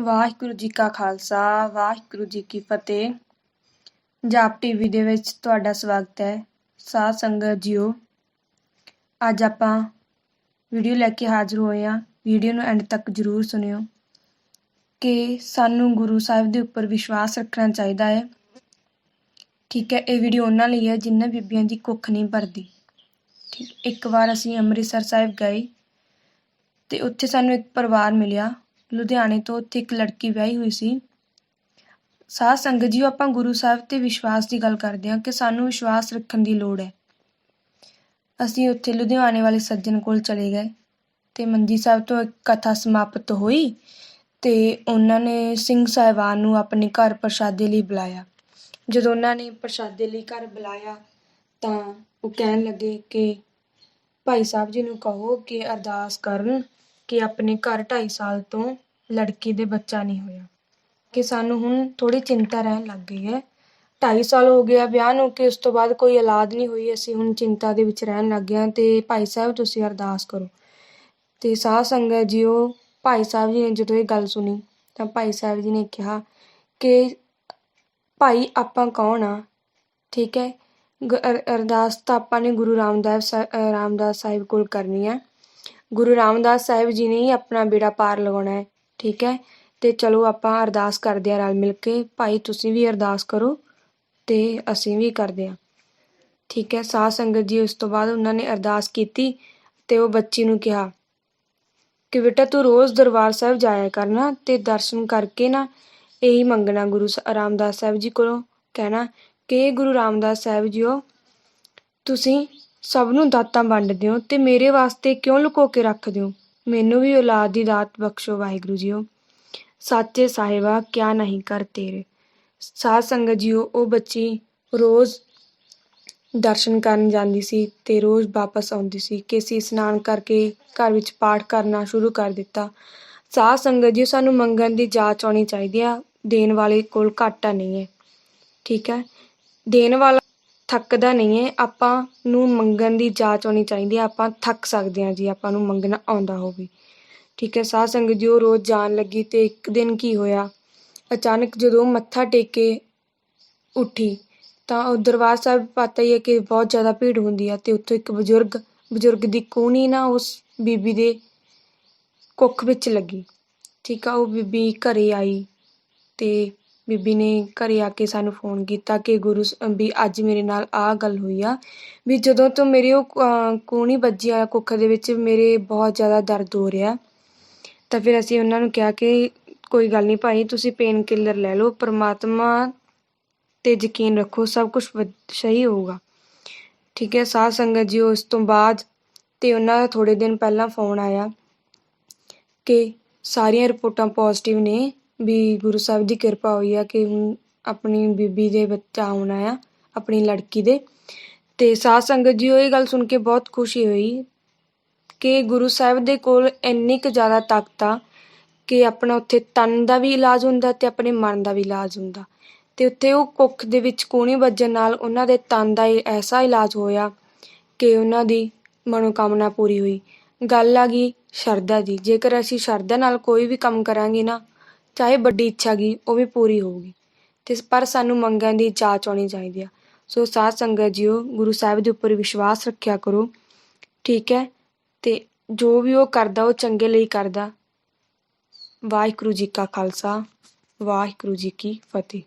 ਵਾਹਿਗੁਰੂ ਜੀ ਕਾ ਖਾਲਸਾ, ਵਾਹਿਗੁਰੂ ਜੀ ਕੀ ਫਤਿਹ। ਜਾਪ ਟੀਵੀ ਦੇ ਵਿੱਚ ਤੁਹਾਡਾ ਸਵਾਗਤ ਹੈ। ਸਾਧ ਸੰਗਤ ਜੀਓ, ਅੱਜ ਆਪਾਂ ਵੀਡੀਓ ਲੈ ਕੇ ਹਾਜ਼ਰ ਹੋਏ ਹਾਂ। ਵੀਡੀਓ ਨੂੰ ਐਂਡ ਤੱਕ ਜਰੂਰ ਸੁਣਿਓ ਕਿ ਸਾਨੂੰ ਗੁਰੂ ਸਾਹਿਬ ਦੇ ਉੱਪਰ ਵਿਸ਼ਵਾਸ ਰੱਖਣਾ ਚਾਹੀਦਾ ਹੈ। ਠੀਕ ਹੈ, ਇਹ ਵੀਡੀਓ ਉਹਨਾਂ ਲਈ ਹੈ ਜਿਨ੍ਹਾਂ ਬੀਬੀਆਂ ਦੀ ਕੁੱਖ ਨਹੀਂ ਭਰਦੀ। ਠੀਕ, ਇੱਕ ਵਾਰ ਅਸੀਂ ਅੰਮ੍ਰਿਤਸਰ ਸਾਹਿਬ ਗਏ ਤੇ ਉੱਥੇ ਸਾਨੂੰ ਇੱਕ ਪਰਿਵਾਰ ਮਿਲਿਆ। ਲੁਧਿਆਣੇ ਤੋਂ ਉੱਥੇ ਇੱਕ ਲੜਕੀ ਵਿਆਹੀ ਹੋਈ ਸੀ। ਸਾਧ ਸੰਗਤ ਜੀ ਆਪਾਂ ਗੁਰੂ ਸਾਹਿਬ ਤੇ ਵਿਸ਼ਵਾਸ ਦੀ ਗੱਲ ਕਰਦੇ ਹਾਂ ਕਿ ਸਾਨੂੰ ਵਿਸ਼ਵਾਸ ਰੱਖਣ ਦੀ ਲੋੜ ਹੈ। ਅਸੀਂ ਉੱਥੇ ਲੁਧਿਆਣੇ ਵਾਲੇ ਸੱਜਣ ਕੋਲ ਚਲੇ ਗਏ ਤੇ ਮੰਜੀ ਸਾਹਿਬ ਤੋਂ ਇੱਕ ਕਥਾ ਸਮਾਪਤ ਹੋਈ ਤੇ ਉਹਨਾਂ ਨੇ ਸਿੰਘ ਸਾਹਿਬਾਨ ਨੂੰ ਆਪਣੇ ਘਰ ਪ੍ਰਸ਼ਾਦੇ ਲਈ ਬੁਲਾਇਆ। ਜਦੋਂ ਉਹਨਾਂ ਨੇ ਪ੍ਰਸ਼ਾਦੇ ਲਈ ਘਰ ਬੁਲਾਇਆ ਤਾਂ ਉਹ ਕਹਿਣ ਲੱਗੇ ਕਿ ਭਾਈ ਸਾਹਿਬ ਜੀ ਨੂੰ ਕਹੋ ਕਿ ਅਰਦਾਸ ਕਰਨ ਕਿ ਆਪਣੇ ਘਰ 2.5 ਸਾਲ ਤੋਂ ਲੜਕੀ ਦੇ ਬੱਚਾ ਨਹੀਂ ਹੋਇਆ। ਕਿ ਸਾਨੂੰ ਹੁਣ ਥੋੜੀ ਚਿੰਤਾ ਰਹਿਣ ਲੱਗ ਗਈ ਹੈ। 2.5 ਸਾਲ ਹੋ ਗਿਆ ਵਿਆਹ ਨੂੰ ਕਿ ਉਸ ਤੋਂ ਬਾਅਦ ਕੋਈ ਔਲਾਦ ਨਹੀਂ ਹੋਈ, ਅਸੀਂ ਹੁਣ ਚਿੰਤਾ ਦੇ ਵਿੱਚ ਰਹਿਣ ਲੱਗ ਗਏ ਤੇ ਭਾਈ ਸਾਹਿਬ ਤੁਸੀਂ ਅਰਦਾਸ ਕਰੋ। ਤੇ ਸਾਧ ਸੰਗਤ ਜੀਓ, ਭਾਈ ਸਾਹਿਬ ਜੀ ਨੇ ਜਦੋਂ ਇਹ ਗੱਲ ਸੁਣੀ ਤਾਂ ਭਾਈ ਸਾਹਿਬ ਜੀ ਨੇ ਕਿਹਾ ਕਿ ਭਾਈ ਆਪਾਂ ਕੌਣ ਆ? ਠੀਕ ਹੈ। ਅਰਦਾਸ ਤਾਂ ਆਪਾਂ ਨੇ ਗੁਰੂ ਰਾਮਦਾਸ ਰਾਮਦਾਸ ਸਾਹਿਬ ਕੋਲ ਕਰਨੀ ਹੈ। ਗੁਰੂ ਰਾਮਦਾਸ ਸਾਹਿਬ ਜੀ ਨੇ ਹੀ ਆਪਣਾ ਬੇੜਾ ਪਾਰ ਲਗਾਉਣਾ ਹੈ, ਠੀਕ ਹੈ? ਤੇ ਚਲੋ ਆਪਾਂ ਅਰਦਾਸ ਕਰਦੇ ਆ ਰਲ ਮਿਲ ਕੇ, ਭਾਈ ਤੁਸੀਂ ਵੀ ਅਰਦਾਸ ਕਰੋ ਤੇ ਅਸੀਂ ਵੀ ਕਰਦੇ ਆ ਠੀਕ ਹੈ? ਸਾਧ ਸੰਗਤ ਜੀ ਉਸ ਤੋਂ ਬਾਅਦ ਉਹਨਾਂ ਨੇ ਅਰਦਾਸ ਕੀਤੀ ਤੇ ਉਹ ਬੱਚੀ ਨੂੰ ਕਿਹਾ ਕਿ ਬੇਟਾ ਤੂੰ ਰੋਜ਼ ਦਰਬਾਰ ਸਾਹਿਬ ਜਾਇਆ ਕਰਨਾ ਤੇ ਦਰਸ਼ਨ ਕਰਕੇ ਨਾ ਇਹੀ ਮੰਗਣਾ ਗੁਰੂ ਰਾਮਦਾਸ ਸਾਹਿਬ ਜੀ ਕੋਲੋਂ, ਕਹਿਣਾ ਕਿ ਗੁਰੂ ਰਾਮਦਾਸ ਸਾਹਿਬ ਜੀਓ, ਤੁਸੀਂ ਸਭ ਨੂੰ ਦਾਤਾਂ ਵੰਡਦੇ ਹੋ ਤੇ ਮੇਰੇ ਵਾਸਤੇ ਕਿਉਂ ਲੁਕੋ ਕੇ ਰੱਖਦੇ ਹੋ ਮੈਨੂੰ ਵੀ ਔਲਾਦ ਦੀ ਦਾਤ ਬਖਸ਼ੋ ਵਾਹਿਗੁਰੂ ਜੀਓ। ਸਾਚੇ ਸਾਹਿਬਾ, ਕਿਆ ਨਹੀਂ ਕਰ ਤੇਰੇ। ਸਾਧ ਸੰਗਤ ਜੀਓ, ਉਹ ਬੱਚੀ ਰੋਜ਼ ਦਰਸ਼ਨ ਕਰਨ ਜਾਂਦੀ ਸੀ ਤੇ ਰੋਜ਼ ਵਾਪਸ ਆਉਂਦੀ ਸੀ ਕਿ ਅਸੀਂ ਇਸ਼ਨਾਨ ਕਰਕੇ ਘਰ ਵਿੱਚ ਪਾਠ ਕਰਨਾ ਸ਼ੁਰੂ ਕਰ ਦਿੱਤਾ। ਸਾਧ ਸੰਗਤ ਜੀ ਸਾਨੂੰ ਮੰਗਣ ਦੀ ਜਾਚ ਆਉਣੀ ਚਾਹੀਦੀ ਆ। ਦੇਣ ਵਾਲੇ ਕੋਲ ਘਾਟਾ ਨਹੀਂ ਹੈ। ਠੀਕ ਹੈ? ਦੇਣ ਵਾਲਾ ਥੱਕਦਾ ਨਹੀਂ ਹੈ ਆਪਾਂ ਨੂੰ ਮੰਗਣ ਦੀ ਜਾਚ ਆਉਣੀ ਚਾਹੀਦੀ ਹੈ ਆਪਾਂ ਥੱਕ ਸਕਦੇ ਹਾਂ ਜੀ, ਆਪਾਂ ਨੂੰ ਮੰਗਣਾ ਆਉਂਦਾ ਹੋਵੇ। ਠੀਕ ਹੈ ਸਾਧ ਸੰਗਤ ਜੀ, ਉਹ ਰੋਜ਼ ਜਾਣ ਲੱਗੀ ਤੇ ਇੱਕ ਦਿਨ ਕੀ ਹੋਇਆ? ਅਚਾਨਕ ਜਦੋਂ ਮੱਥਾ ਟੇਕ ਕੇ ਉੱਠੀ, ਤਾਂ ਉਹ ਦਰਬਾਰ ਸਾਹਿਬ ਪਤਾ ਹੀ ਹੈ ਕਿ ਬਹੁਤ ਜ਼ਿਆਦਾ ਭੀੜ ਹੁੰਦੀ ਹੈ ਤੇ ਉੱਥੋਂ ਇੱਕ ਬਜ਼ੁਰਗ ਬਜ਼ੁਰਗ ਦੀ ਕੂਣੀ ਨਾ ਉਸ ਬੀਬੀ ਦੇ ਕੁੱਖ ਵਿੱਚ ਲੱਗੀ। ਠੀਕ ਆ, ਉਹ ਬੀਬੀ ਘਰੇ ਆਈ ਤੇ ਬੀਬੀ ਨੇ ਘਰੇ ਆ ਕੇ ਸਾਨੂੰ ਫੋਨ ਕੀਤਾ ਕਿ ਗੁਰੂ ਸ ਵੀ ਅੱਜ ਮੇਰੇ ਨਾਲ ਆਹ ਗੱਲ ਹੋਈ ਆ, ਵੀ ਜਦੋਂ ਤੋਂ ਮੇਰੇ ਉਹ ਕੂਣੀ ਵੱਜੀ ਆ ਕੁੱਖ ਦੇ ਵਿੱਚ, ਮੇਰੇ ਬਹੁਤ ਜ਼ਿਆਦਾ ਦਰਦ ਹੋ ਰਿਹਾ। ਤਾਂ ਫਿਰ ਅਸੀਂ ਉਹਨਾਂ ਨੂੰ ਕਿਹਾ ਕਿ ਕੋਈ ਗੱਲ ਨਹੀਂ ਭਾਈ, ਤੁਸੀਂ ਪੇਨ ਕਿਲਰ ਲੈ ਲਓ, ਪ੍ਰਮਾਤਮਾ ਤੇ ਯਕੀਨ ਰੱਖੋ, ਸਭ ਕੁਝ ਸਹੀ ਹੋਊਗਾ। ਠੀਕ ਹੈ, ਸਾਧ ਸੰਗਤ ਜੀ, ਉਸ ਤੋਂ ਬਾਅਦ ਤੇ ਉਹਨਾਂ ਦਾ ਥੋੜੇ ਦਿਨ ਪਹਿਲਾਂ ਫੋਨ ਆਇਆ ਕਿ ਸਾਰੀਆਂ ਰਿਪੋਰਟਾਂ ਪੋਜ਼ਿਟਿਵ ਨੇ ਵੀ ਗੁਰੂ ਸਾਹਿਬ ਦੀ ਕਿਰਪਾ ਹੋਈ ਆ ਕਿ ਆਪਣੀ ਬੀਬੀ ਦੇ ਬੱਚਾ ਆਉਣਾ ਆ, ਆਪਣੀ ਲੜਕੀ ਦੇ। ਤੇ ਸਾਧ ਸੰਗਤ ਜੀ, ਉਹ ਇਹ ਗੱਲ ਸੁਣ ਕੇ ਬਹੁਤ ਖੁਸ਼ੀ ਹੋਈ ਕਿ ਗੁਰੂ ਸਾਹਿਬ ਦੇ ਕੋਲ ਇੰਨੀ ਕੁ ਜ਼ਿਆਦਾ ਤਾਕਤ ਆ ਕਿ ਆਪਣਾ ਉੱਥੇ ਤਨ ਦਾ ਵੀ ਇਲਾਜ ਹੁੰਦਾ ਤੇ ਆਪਣੇ ਮਨ ਦਾ ਵੀ ਇਲਾਜ ਹੁੰਦਾ। ਤੇ ਉੱਥੇ ਉਹ ਕੁੱਖ ਦੇ ਵਿੱਚ ਕੂਣੀ ਵੱਜਣ ਨਾਲ ਉਹਨਾਂ ਦੇ ਤਨ ਦਾ ਐਸਾ ਇਲਾਜ ਹੋਇਆ ਕਿ ਉਹਨਾਂ ਦੀ ਮਨੋਕਾਮਨਾ ਪੂਰੀ ਹੋਈ। ਗੱਲ ਆ ਗਈ ਸ਼ਰਧਾ ਦੀ, ਜੇਕਰ ਅਸੀਂ ਸ਼ਰਧਾ ਨਾਲ ਕੋਈ ਵੀ ਕੰਮ ਕਰਾਂਗੇ ਨਾ ਚਾਹੇ ਵੱਡੀ ਇੱਛਾ ਗਈ, ਉਹ ਵੀ ਪੂਰੀ ਹੋਊਗੀ। ਤੇ ਪਰ ਸਾਨੂੰ ਮੰਗਾਂ ਦੀ ਜਾਂਚ ਆਉਣੀ ਚਾਹੀਦੀ ਆ। ਸੋ ਸਾਧ ਸੰਗਤ ਜੀਓ, ਗੁਰੂ ਸਾਹਿਬ ਦੇ ਉੱਪਰ ਵਿਸ਼ਵਾਸ ਰੱਖਿਆ ਕਰੋ। ਠੀਕ ਹੈ? ਤੇ ਜੋ ਵੀ ਉਹ ਕਰਦਾ, ਉਹ ਚੰਗੇ ਲਈ ਕਰਦਾ। ਵਾਹਿਗੁਰੂ ਜੀ ਕਾ ਖਾਲਸਾ, ਵਾਹਿਗੁਰੂ ਜੀ ਕੀ ਫਤਿਹ।